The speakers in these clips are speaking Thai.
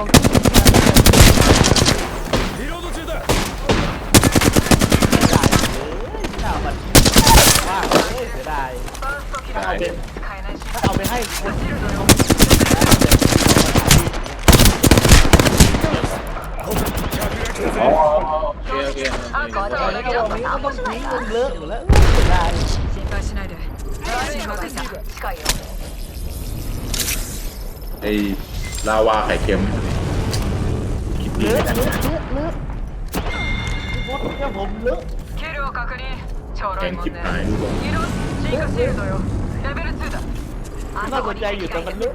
ของจริง リロード中だ จ่ายเลยหน้ามันว่างเลยเสียดายถ้าเอาไปถ้าเอาไปให้คนที่เขา อ๋อโอเคโอเค เอาแล้วก็วันนี้ก็ต้องทิ้งเงินเลอะอยู่แล้วเสียดาย 心配しないで私に任せた近いよ ไอ้ลาวาไข่เค็มคิดดี เลอะ นะ เลอะเลอะเลอะพี่พศเนี่ยผมเลอะ キルを確認ちょろ แก い ง も ชิ ん บ ね หายดูก่อน 色進化シールドよレベル2だあ น่า そ ส こ น に ใจอยู่ 敵 แต่ が มัน い เล る อะ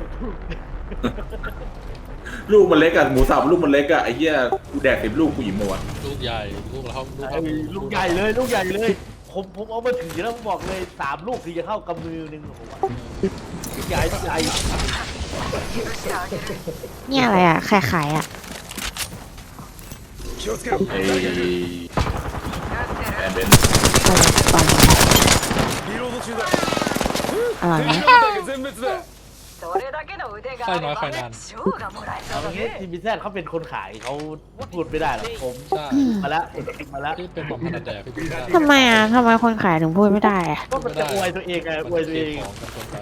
ลูกมันเล็กอะหมูสับลูกมันเล็กอะไอ้เหี้ยกูแดกสิบลูกกูอิ่มหมดวะ ลูกใหญ่ลูกเราลูก ไอ้ลูกใหญ่เลยลูกใหญ่เลย ผมผมเอามาถือแล้วผมบอกเลยสามลูกคือจะเข้ากำมือหนึ่งของผมอะลูกใหญ่ลูกใหญ่ เนี่ยอะไรอ่ะขายขายอ่ะ 気をつけろ ไอ้แอนเดน อะไรปลอม リロード中だ อร่อยไหม 敵だけ全滅だそれだけの腕があればね賞がもらえそ เอา うだ งี้ ね ทีมพิซซ่าเขาเป็นคนขายเขาพูดไม่ได้หรอกผม ใช่ มาแล้วมาแล้ว พี่เป็นหมอมพันธุ์แดกพี่พี่ได้ ทำไมอ่ะทำไมคนขายถึงพูดไม่ได้อ่ะ ก็มันจะอวยตัวเองไงอวยตัวเอง ของกันคนไป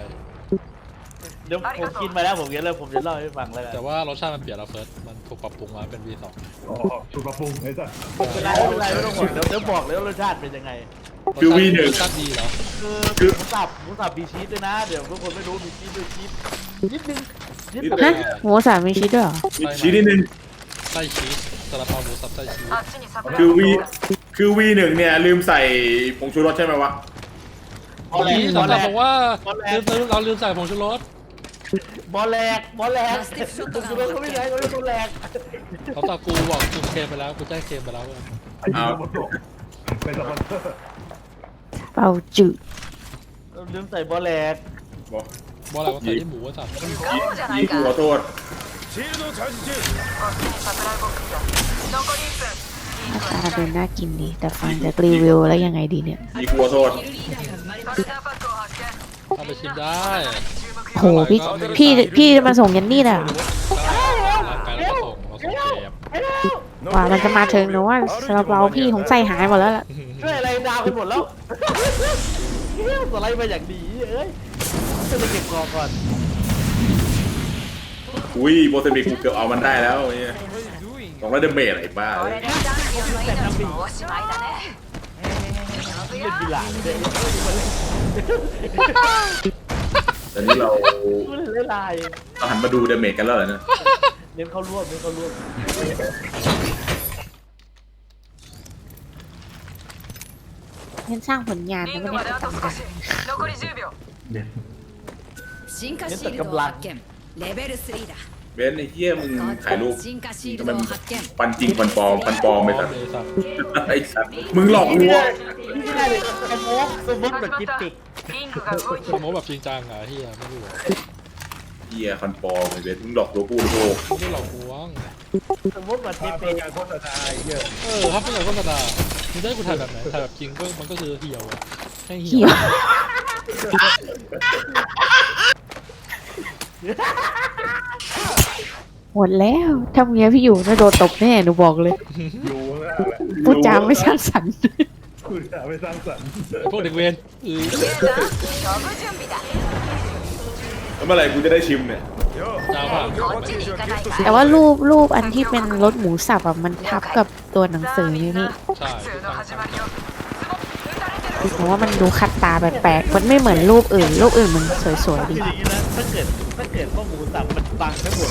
เดี๋ยวผมกินมาแล้วผมกินแล้วผมจะเล่าให้ฟังแล้วกัน แต่ว่ารสชาติมันเปลี่ยนแล้วเฟิร์สมัน ถูกปรับปรุงมาเป็น V2 อ๋อถูกปรับปรุงไอ้จ้ะไม่เป็นไรไม่เป็นไรไม่ต้องห่วงเดี๋ยวบอกเลยว่ารสชาติเป็นยังไง คือ V1 รสชาติดีเหรอคือหมูสับหมูสับมีชีสด้วยนะ เดี๋ยวทุกคนไม่รู้มีชีสด้วยชีสนิดนึงนิดนึงหมูสามมีชีสด้วยเหรอมีชี้นิดนึงใส่ชีสซาลาเปาหมูสับใส่ชีสคือ V คือ V1 เนี่ยลืมใส่ผงชูรสใช่ไหมวะ ตอนแรกตอนแรกผมว่าลืมเราลืมใส่ผงชูรส บอลแหลกบอลแหลกสติ๊กูโดนเขาไม่ได้กูโดนเขาแหลกเขาตากูบอกกูเคมไปแล้วกูแจ้งเคมไปแล้วเอาเป็นสปอนเซอร์เป่าจืดลืมใส่บอลแหลกบอลแหลกก็ใส่ที่หมูสัตว์ยี่หัวตัวหาตาเป็นน่ากินดีแต่ฟังจากรีวิวแล้วยังไงดีเนี่ยมีครัวตัวเอาไปชิมได้ หพี่พี่พี่จะมาส่งยันนี่น่ะว่ามันจะมาเชิงนะว่าสรัเราพี่ของใจหายหมดแล้วล่ะช่วยอะไรดาวไปหมดแล้วอะไรมาอย่างดีเอ้ยจะไปเก็บกองก่อนอุ้ยโบเซมิกูเกือบเอามันได้แล้วเนี่ยสองร้อเดเมจอะไรบ้าาเลย แต่นี่เรา เล่นเล่นลาย เราหันมาดูเดเมจกันแล้วเหรอเนี่ย เน้นเข้าร่วมเน้นเข้าร่วม เน้นสร้างผลงาน リ นะ ン ไม่ グ ได้ まであと ทำ 少し残り10秒進化シールドを発見レベル3だ เบนซ์ไอ้เหี้ยมึงถ่ายรูป 進化シー ทำ ル ไม ド มึ を ง 発見 ปันจริงปันปลอมปันปลอม พ ไป ร้อ สั ม ตว์ เลยสับ ไอ้สัตว์มึงหลอกลวง นี่ไม่ได้เลยสโมกสโมกแบบกิฟติก リングが動いて สมมติแบบจริงจังอ่ะเฮียไม่รู้เหรอ เหี้ยปันปลอมไอ้เบนซ์มึงหลอกลวงผู้บริโภค ไม่ได้หลอกลวง สโมกแบบเท มา เป เป็นการโฆษณาไอ้เหี้ย เออครับเป็นอย่างโฆษณามึงจะให้กูถ่ายแบบไหนถ่ายแบบจริงก็มันก็คือเหี่ยวอะแค่เหี่ เหี่ ย ยว วหมดแล้วถ้าเมียพี่อยู่น่าโดนตบแน่หนูบอกเลย อยู่ข้างหน้าแหละ พูดจาไม่สร้างสรรค์ คุณจะไม่สร้างสรรค์ พวกเด็กเวรเออ 勝負準備だ แล้วเมื่อไหร่กูจะได้ชิมเนี่ย よ จ้าป่ะ うパッケージはゲットし แต่ว่ารูปรูปอันที่เป็นรถหมูสับอ่ะมันทับกับตัวหนังสือนี่นี่ ใช่ 普通の始まりよズボン撃たれてる แต่ว่ามันดูขัดตาแปลกๆมันไม่เหมือนรูปอื่น รูปอื่นมันสวยๆ คื ดี ออย่างนี้นะถ้าเกิดถ้าเกิดว่าหมูสับมันบังทั้งหมด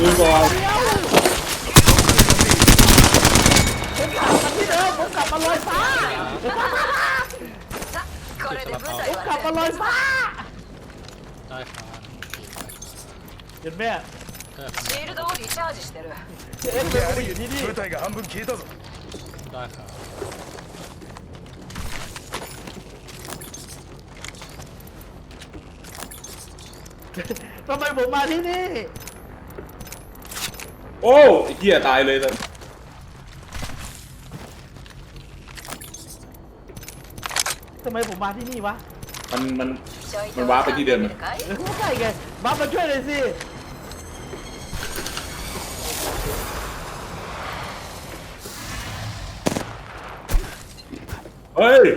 ผมกลับมาที่เดิมผมกลับมาลอยฟ้าผมกลับมาลอยฟ้าได้ครับเห็นไหมシーอร์リチャージしてるเอ็นเป็นอยู่ที่นี่部隊が半分消えたぞได้ครับทำไมผมมาที่นี่ โอ้ไอ้เหี้ยตายเลยเลยทำไมผมมาที่นี่วะมันมัน มันว้าไปที่เดิมอะไม่ใช่ไงบัฟมาช่วยเลยสิเฮ้ย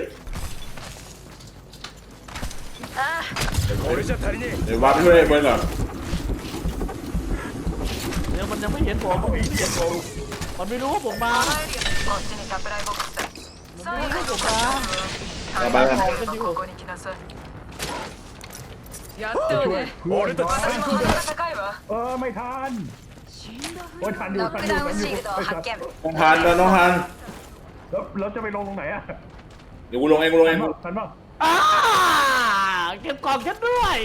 เดี๋ยวว้าไปช่วยเบิร์นก่อน เดี๋ยวมันยังไม่เห็นผมมันไม่เห็นผมมันไม่รู้ว่าผมมา あ帰るよこっちにサプライボックスそういう感じ กลับบ้านกัน ここに来なさいやっ ช่วย ね え俺たち私も温かいわ เออไม่ทันโอ้ยทันอยู่ ロッ ทัน ク อยู่ ダウ ทั ン นอ シ ยู่ ールドを ไอ้สั 発 ตว์ 見 น้องพันแล้วน้องพัน แล้วแล้วจะไปลงตรงไหนอ่ะ เดี๋ยวกูลงเองกูลงเอง ทันป่ะ อ่า เก็บกล่องฉันด้วย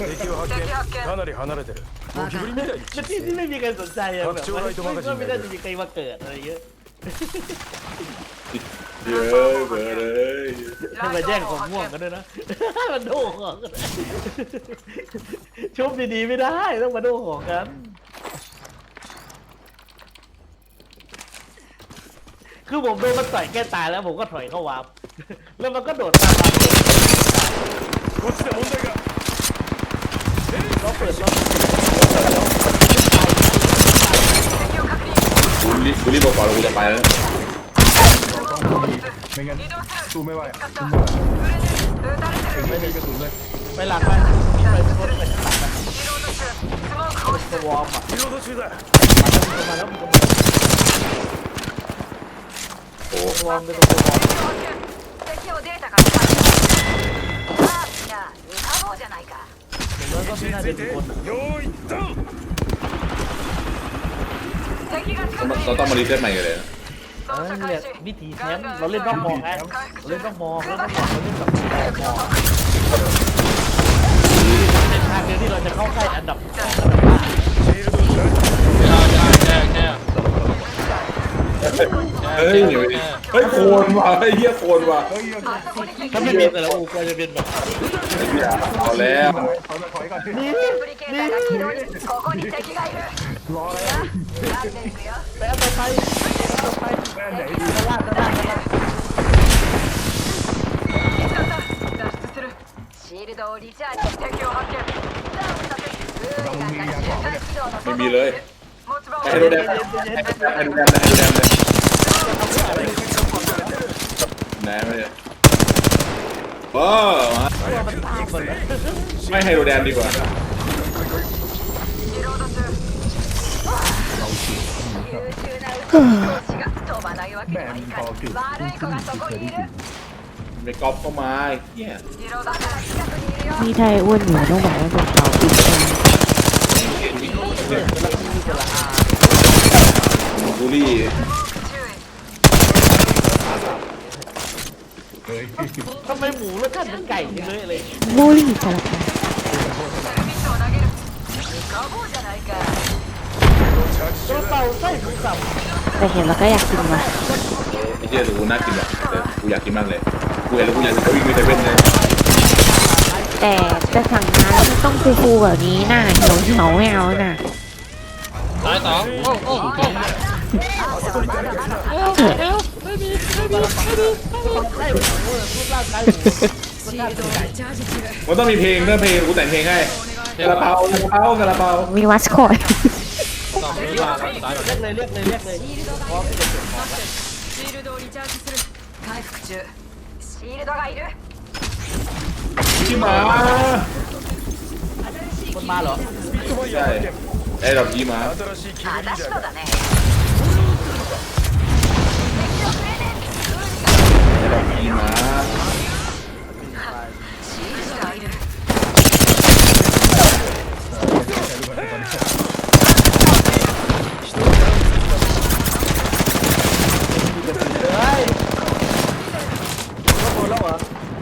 え敵を発見かなり離れてるゴキブリみたいに เป็นที่ที่ไม่มีใครสนใจอะแบบ ครับช่วยให้ตัวมันก็จริง ไม่ได้จะมีใครมาเกิดอะไรเงี้ย เดี๋ยวเบิร์นเลย ให้มาแย่งของม่วงกันด้วยนะ มันโดของกันชุบดีๆไม่ได้ต้องมาโดของกัน คือผมโดนมันต่อยแก้ตายแล้วผมก็ถอยเข้าวาร์ป แล้วมันก็โดดตามมาこっちで問題がเราเปิดเราเปิดเราเปิดกูรีบกูรีบบอกก่อนแล้วกูจะไปแล้ว เราต้องตรงนี้ไม่งั้นสู้ไม่ไหวสู้ไม่ไหวถึงไม่มีกระสุนเลยไปหลังมันไปบนไปหลังมันสวอมอะリロード中だมาแล้วมันก็มาแล้วมันก็โอ้ สวอมไปตรงสวอม เราต้องมารีเซตใหม่กันเลยเนี่ยหละวิธีแชมป์เราเล่นต้องมองแะมราเล่นต้องมองเราต้องมองเล่นแบบมองเป็นทางเดียวที่เราจะเข้าใกล้อันดับอ เฮ้ยเฮ้ยโคนว่ะเฮ้ยเหี้ยโคนว่ะ เฮ้ยเฮ้ย あそこに敵 ถ้าไม่เป็นแต่ละอูก็จะเป็นแบบ ไอ้เหี้ยเอาแล้ว ถอยมาถอยก่อนที่ นี่ レプリケーターが起動にここに敵がいる รออะไร なっていくよ ไปเอาไปเอาไป แม่ไหนดี ด้านล่างด้านล่างด้านล่าง 見つかった脱出するシールドをリチャージ敵を発見ダウンさせブーメランが周回軌道の ไห้ดูแดมไห้ดูแดมไห้ดูแดมเลยแดมเลยว้าวไม่ให้ดูแดมดีกว่าแมนพอจุดไปกอบเข้ามาเฮียมีไทยอ้วนอยู่ต้องบอกว่าเป็นเก่าอีกคน บุรีทำไมหมูรสชาติเหมือนไก่เลยเลยบุรีจัดเป๋าไส้หมูสับแต่เห็นแล้วก็อยากกินว่ะไอ้เจ๊ดูน่ากินแบบแต่กูอยากกินมากเลยกูเห็นแล้วกูอยากจะวิ่งไปเซเว่นเลยแต่จะสั่งน้ำมันต้องฟูๆแบบนี้น่าเหี่ยวเหี่ยวไม่าน่ะตายสองโอ้โอ้ ไส้หมูรูปร่างคล้ายหมูรสชาติเหมือนไก่ チャージ中 มันต้องมีเพลงเรื่องเพลงกูแต่งเพลงให้กระเป๋ากระเป๋ากระเป๋า มีวัสคอย สองไม่มาแล้วตายแบบ เรียกเลยเรียกเลยเรียกเลยพร้อมที่จะเก็บของ シールドをリチャージする回復中シールドがいる ที่หมา คนมาเหรอ ใช่ไอ้ดอกยี่หมา 新しいキル ระดับนี้นะ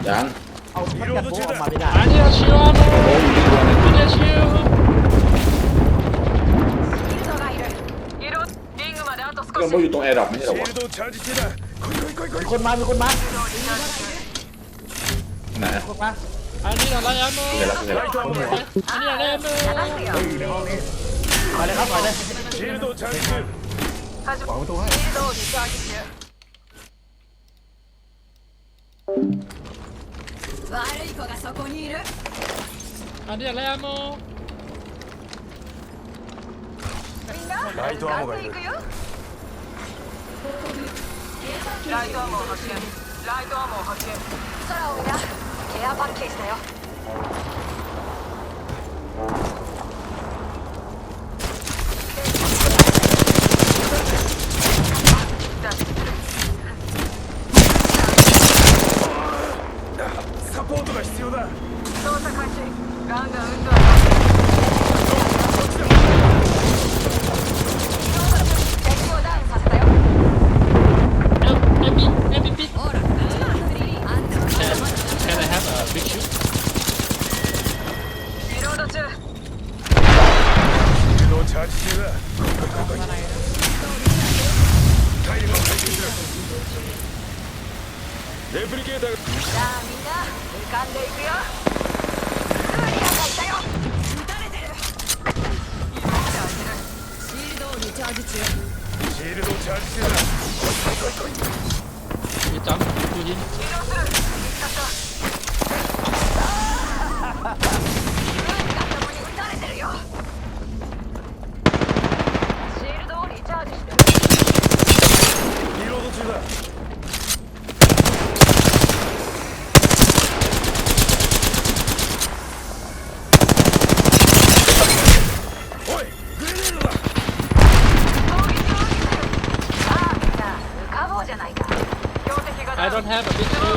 ยังเอาแค่โบออกมาไม่ได้อันนี้ชิวโน่อันนี้ชิวเรื่องโบอยู่ตรงแอร์ดรอปไม่ใช่หรอวะ มีคนมามีคนมาไหนมีคนมาอันนี้อะไรอันนู้นเดี๋ยวละเดี๋ยวละอันนี้อะไรอันนู้นเฮ้ยอยู่ในห้องนี้ถอยเลยครับถอยเลยชิลด์ชาร์จขวางประตูให้อันนี้อะไรอันนู้นライトアーモがいる。ライトアモを発見ライトアモを発見空を見なケアパッケージだよサポートが必要だ操作開始ガンガン撃って。조심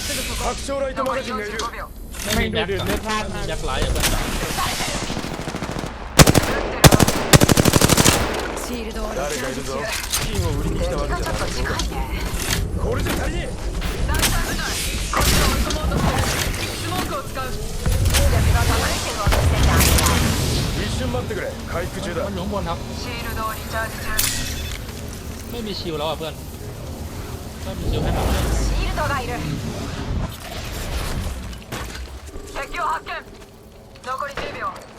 拡張ライトマ残りガジンがいる45秒 ไม่มีแบ็คอะไม่มีแบ็คไลท์อะเพื่อนจ๋า シールドをリチャ誰かいるぞージ中資金を売りに来たわけじゃなさそうだこれじゃ足りね団体部隊こっちを追い込もうとしてるスモークを使う戦略が高いけどしてたえ一瞬待ってくれ回復中だ มันอยู่ข้างบนครับ シールドをリチャージ中 ไม่มีชิลแล้วอ่ะเพื่อนไม่มีชิลให้มันเลย シールドがいる 敵を発見。残り10秒。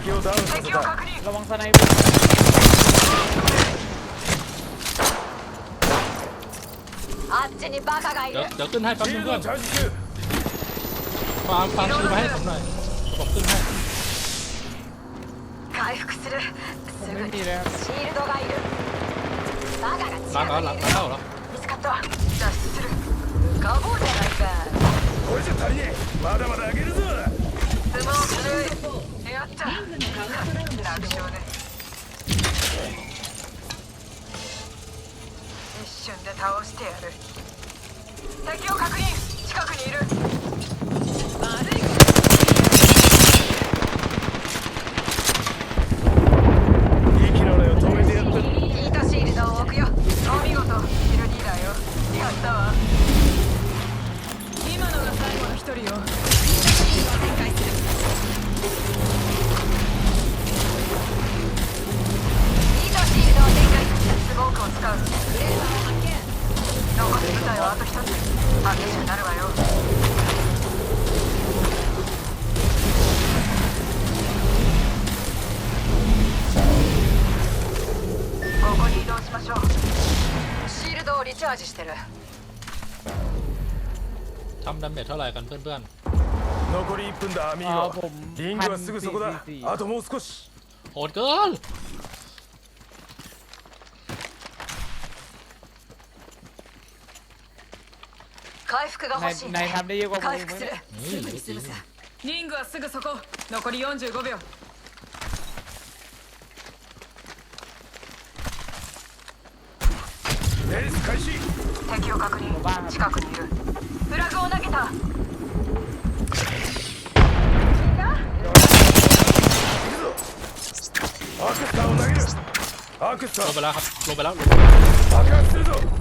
敵をダウンさせ敵をた確認ระวังสไนเปอร์ あっちにバカがい เดี๋ る ยวเดี๋ยวขึ้นให้แป๊บ シ นึ ー ง ル เพื่ ド อน チャージ中 ฟาร์มฟาร์มชิลมาให้ผมหน่อยผมขึ้นให้ 回復するすぐにシールドがいるバカが ล้าง 近 แล้ว くにいる ล้างแล้วเหรอ 見つかった脱出する浮かぼうじゃないかこれじゃ足りねえまだまだ上げるぞスモークル 楽勝ね一瞬で倒してやる。敵を確認。近くにいる。 ทำดาเมจเท่าไหร่กันเพื่อนี่มีศัตรู残り1分だアミーゴリングはすぐそこだあともう少しๆโหดเกิน 回復が นาย 欲しい นายทำได้เยอะกว่าผม 回復する นี่เหลือจริง リングはすぐそこ残り45秒レース開始敵を確認近くにいるフラグを投げたアクスターを投げるアクスタ ลง ー ไปแล้วครับลงไปแล้วลง 爆発するぞ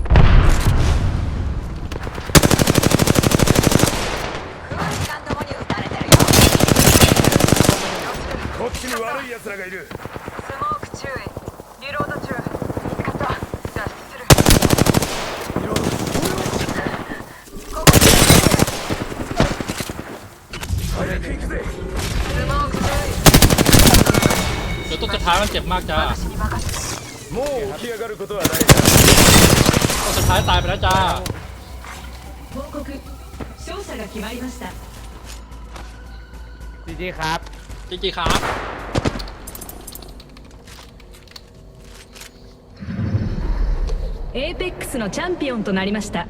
い奴らがいるスモーク注意リロード中見つかった脱出するここ早く行くぜスモーク注 เดี๋ยวต้นสุดท้ายมันเจ็บมากจ้า 意私に任せてもう起き上がることはない ต้นสุดท้ายตายไปแล้วจ้า 報告勝者が決まりました จีจีครับ จริงๆครับ エーペックスのチャンピオンとなりました。